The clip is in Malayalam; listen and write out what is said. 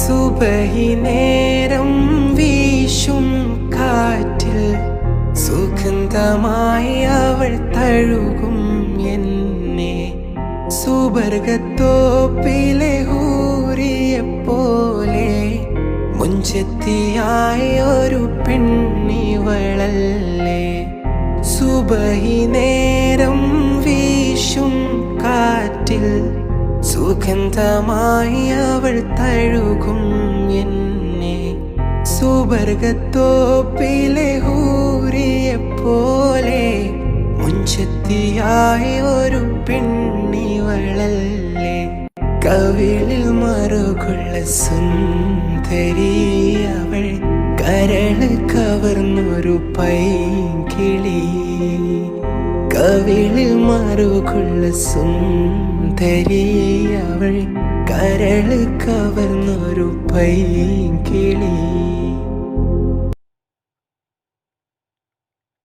സുബഹി നേരം വീശും കാറ്റിൽ സുഗന്ധമായി അവൾ തഴുകും എന്നെ. സുബർഗത്തോപ്പിലെ മുഞ്ചത്തിയായ മുഞ്ചെത്തിയായ ഒരു പെണ്ണിവളല്ലേ. സുബഹി നേരം വീശും കാറ്റിൽ സുഗന്ധമായി അവൾ തഴുകും എന്നെ. സുവർഗത്തോപ്പിലെ ഹൂരിയ പോലെ മുഞ്ചത്തിയായി ഒരു പെണ്ണിവളല്ലേ. കവിളിൽ മറുകുള്ള സുന്ദരി അവൾ കരൾ കവർന്നൊരു പൈകിളി കവിളിൽ മാറുകൊള്ള സുന്ദരി അവൾ കരൾ കവർന്നൊരു പൈകിളി